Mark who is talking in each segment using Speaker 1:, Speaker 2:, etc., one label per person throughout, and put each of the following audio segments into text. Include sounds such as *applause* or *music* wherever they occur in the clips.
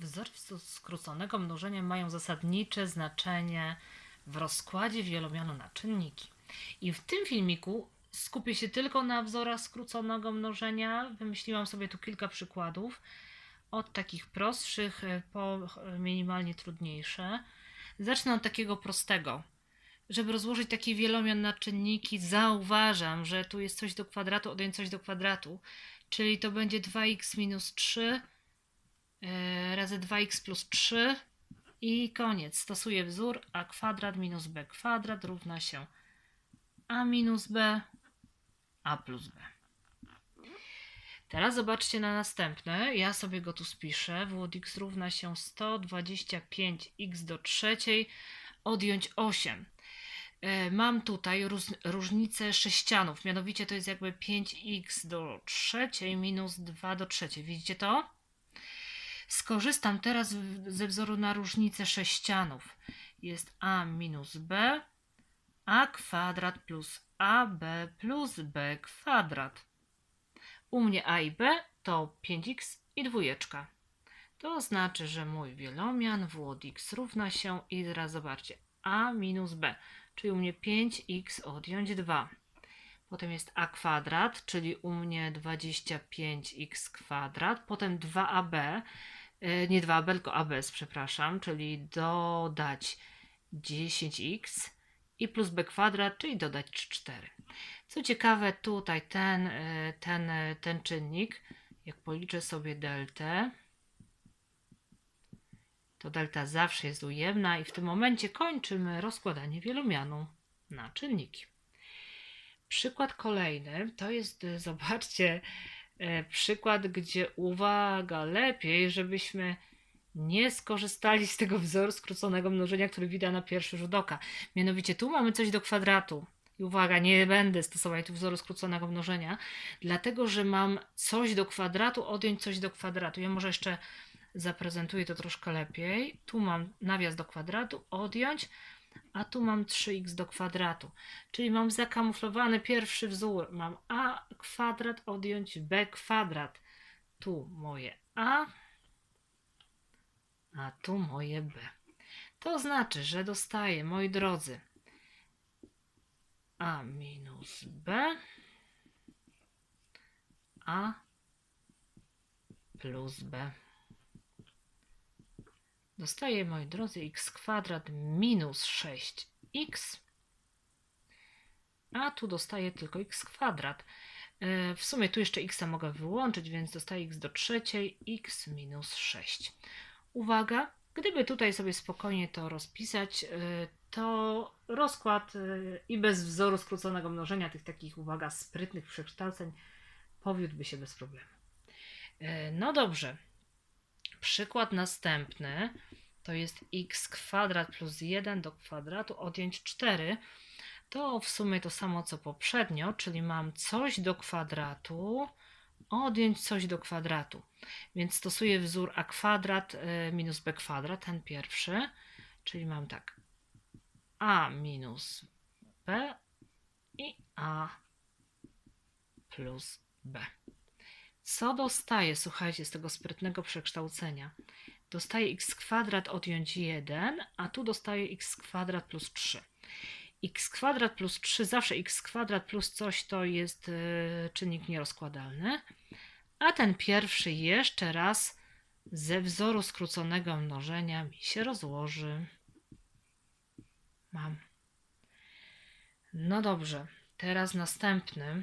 Speaker 1: Wzory skróconego mnożenia mają zasadnicze znaczenie w rozkładzie wielomianu na czynniki. I w tym filmiku skupię się tylko na wzorach skróconego mnożenia. Wymyśliłam sobie tu kilka przykładów, od takich prostszych e, po minimalnie trudniejsze. Zacznę od takiego prostego. Żeby rozłożyć taki wielomian na czynniki, zauważam, że tu jest coś do kwadratu, odjąć coś do kwadratu, czyli to będzie 2x minus 3 e, razy 2x plus 3 i koniec. Stosuję wzór a kwadrat minus b kwadrat równa się a minus b, a plus b. Teraz zobaczcie na następne. Ja sobie go tu spiszę. W od x równa się 125x do trzeciej odjąć 8. E, Mam tutaj róz, różnicę sześcianów, mianowicie to jest jakby 5x do trzeciej minus 2 do trzeciej. Widzicie to? Skorzystam teraz ze wzoru na różnicę sześcianów. Jest a minus b, a kwadrat plus ab plus b kwadrat. U mnie a i b to 5x i dwójeczka. To znaczy, że mój wielomian w od x równa się i teraz zobaczcie a minus b, czyli u mnie 5x odjąć 2. Potem jest a kwadrat, czyli u mnie 25x kwadrat. Potem 2ab, e, nie 2ab, tylko ab, przepraszam, czyli dodać 10x i plus b kwadrat, czyli dodać 4. Co ciekawe, tutaj ten, e, ten, e, ten czynnik, jak policzę sobie deltę, to delta zawsze jest ujemna i w tym momencie kończymy rozkładanie wielomianu na czynniki. Przykład kolejny to jest, zobaczcie, przykład, gdzie uwaga, lepiej, żebyśmy nie skorzystali z tego wzoru skróconego mnożenia, który widać na pierwszy rzut oka. Mianowicie tu mamy coś do kwadratu. I uwaga, nie będę stosować tu wzoru skróconego mnożenia, dlatego że mam coś do kwadratu, odjąć coś do kwadratu. Ja może jeszcze zaprezentuję to troszkę lepiej. Tu mam nawias do kwadratu, odjąć, a tu mam 3x do kwadratu. Czyli mam zakamuflowany pierwszy wzór. Mam a kwadrat odjąć b kwadrat. Tu moje a, a tu moje b. To znaczy, że dostaję, moi drodzy, a minus b, a plus b. Dostaję, moi drodzy, x kwadrat minus 6x, a tu dostaję tylko x kwadrat. E, W sumie tu jeszcze x mogę wyłączyć, więc dostaję x do trzeciej, x minus 6. Uwaga, gdyby tutaj sobie spokojnie to rozpisać, e, to rozkład e, i bez wzoru skróconego mnożenia, tych takich, uwaga, sprytnych przekształceń, powiódłby się bez problemu. No dobrze. Przykład następny to jest x kwadrat plus 1 do kwadratu odjąć 4. To w sumie to samo co poprzednio, czyli mam coś do kwadratu, odjąć coś do kwadratu. Więc stosuję wzór a kwadrat y, minus b kwadrat, ten pierwszy, czyli mam tak a minus b i a plus b. Co dostaję, słuchajcie, z tego sprytnego przekształcenia? Dostaję x kwadrat odjąć 1, a tu dostaję x kwadrat plus 3. x kwadrat plus 3, zawsze x kwadrat plus coś to jest y, czynnik nierozkładalny. A ten pierwszy jeszcze raz ze wzoru skróconego mnożenia mi się rozłoży. Mam. No dobrze, teraz następny.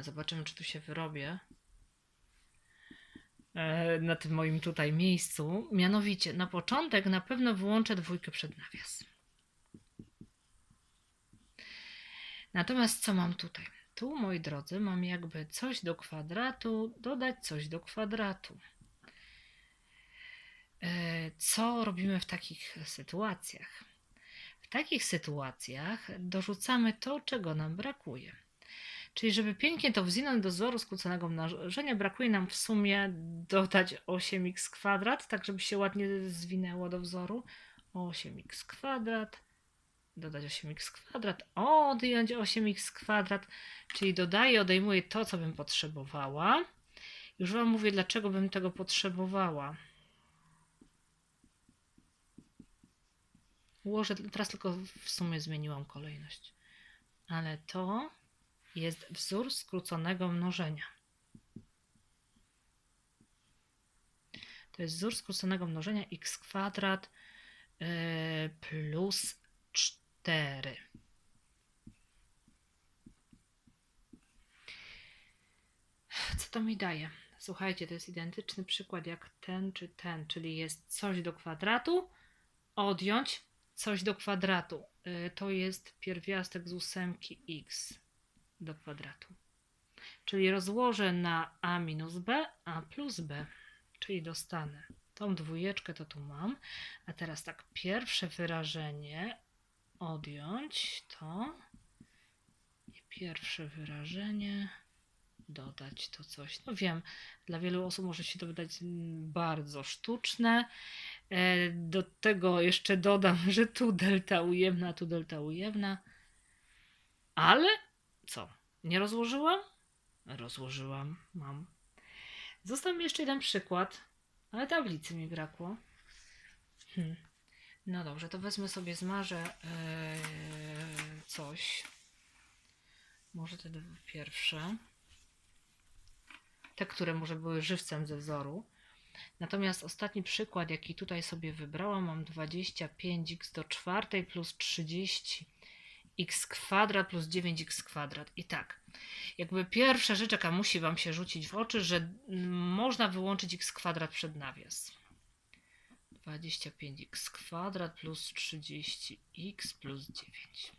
Speaker 1: Zobaczymy, czy tu się wyrobię na tym moim tutaj miejscu. Mianowicie, na początek na pewno wyłączę dwójkę przed nawias. Natomiast co mam tutaj? Tu, moi drodzy, mam jakby coś do kwadratu, dodać coś do kwadratu. E, Co robimy w takich sytuacjach? W takich sytuacjach dorzucamy to, czego nam brakuje. Czyli żeby pięknie to wziąć do wzoru skróconego mnożenia, brakuje nam w sumie dodać 8x kwadrat, tak żeby się ładnie zwinęło do wzoru. 8x kwadrat, dodać 8x kwadrat, odjąć 8x kwadrat, czyli dodaję, odejmuję to, co bym potrzebowała. Już Wam mówię, dlaczego bym tego potrzebowała. Ułożę, teraz tylko w sumie zmieniłam kolejność. Ale to jest wzór skróconego mnożenia. To jest wzór skróconego mnożenia x kwadrat yy, plus 4. Co to mi daje? Słuchajcie, to jest identyczny przykład jak ten czy ten, czyli jest coś do kwadratu, odjąć coś do kwadratu. Y, to jest pierwiastek z ósemki x do kwadratu. Czyli rozłożę na a minus b, a plus b, czyli dostanę tą dwójeczkę, to tu mam. A teraz tak, pierwsze wyrażenie odjąć to i pierwsze wyrażenie dodać to coś. No wiem, dla wielu osób może się to wydać mm, bardzo sztuczne. E, do tego jeszcze dodam, *laughs* że tu delta ujemna, tu delta ujemna. Ale co? Nie rozłożyłam? Rozłożyłam, mam. Został mi jeszcze jeden przykład, ale tablicy mi brakło. Hmm. No dobrze, to wezmę sobie, zmarzę yy, coś. Może te pierwsze te, które może były żywcem ze wzoru. Natomiast ostatni przykład, jaki tutaj sobie wybrałam, mam 25x do czwartej plus 30 x kwadrat plus 9x kwadrat. I tak, jakby pierwsza rzecz, jaka musi Wam się rzucić w oczy, że można wyłączyć x kwadrat przed nawias. 25x kwadrat plus 30x plus 9.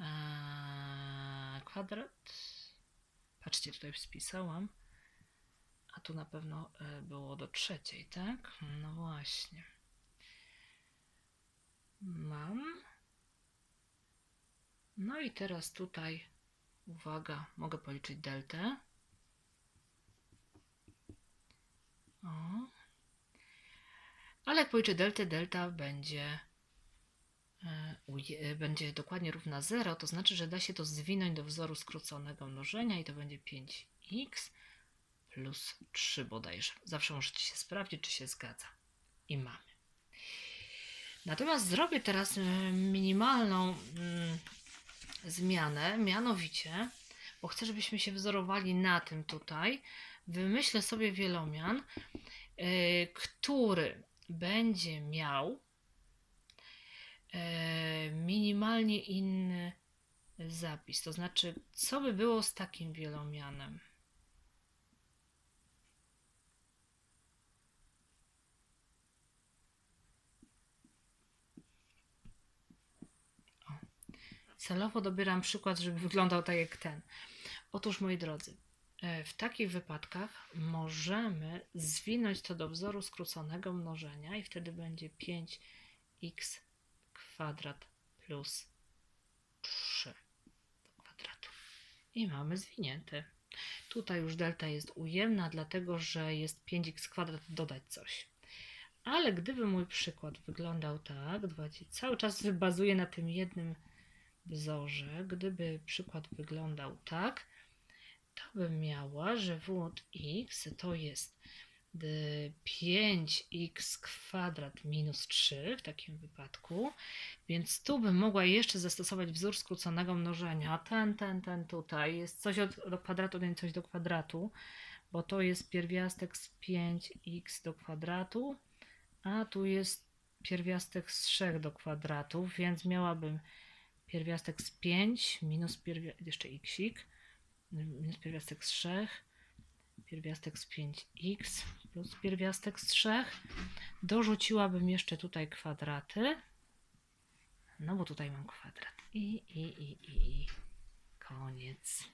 Speaker 1: Eee, kwadrat Patrzcie, tutaj spisałam. A tu na pewno e, było do trzeciej, tak? No właśnie. Mam. No i teraz tutaj, uwaga, mogę policzyć deltę. O. Ale jak policzę deltę, delta będzie E, będzie dokładnie równa 0, to znaczy, że da się to zwinąć do wzoru skróconego mnożenia i to będzie 5x plus 3 bodajże. Zawsze możecie się sprawdzić, czy się zgadza. I mamy. Natomiast zrobię teraz e, minimalną mm, zmianę, mianowicie, bo chcę, żebyśmy się wzorowali na tym tutaj, wymyślę sobie wielomian, yy, który będzie miał E, minimalnie inny zapis. To znaczy, co by było z takim wielomianem? Celowo dobieram przykład, żeby wyglądał tak jak ten. Otóż, moi drodzy, e, w takich wypadkach możemy zwinąć to do wzoru skróconego mnożenia i wtedy będzie 5x kwadrat plus 3 do kwadratu. I mamy zwinięte. Tutaj już delta jest ujemna, dlatego że jest 5x kwadrat dodać coś. Ale gdyby mój przykład wyglądał tak, cały czas bazuję na tym jednym wzorze, gdyby przykład wyglądał tak, to bym miała, że w od x to jest 5x kwadrat minus 3 w takim wypadku, więc tu bym mogła jeszcze zastosować wzór skróconego mnożenia. Ten, ten, ten tutaj jest coś od, do kwadratu, nie coś do kwadratu, bo to jest pierwiastek z 5x do kwadratu, a tu jest pierwiastek z 3 do kwadratu, więc miałabym pierwiastek z 5 minus pierwiastek, jeszcze xik, minus pierwiastek z 3 pierwiastek z 5x plus pierwiastek z 3. Dorzuciłabym jeszcze tutaj kwadraty. No bo tutaj mam kwadrat. I, i, i, i, i. Koniec.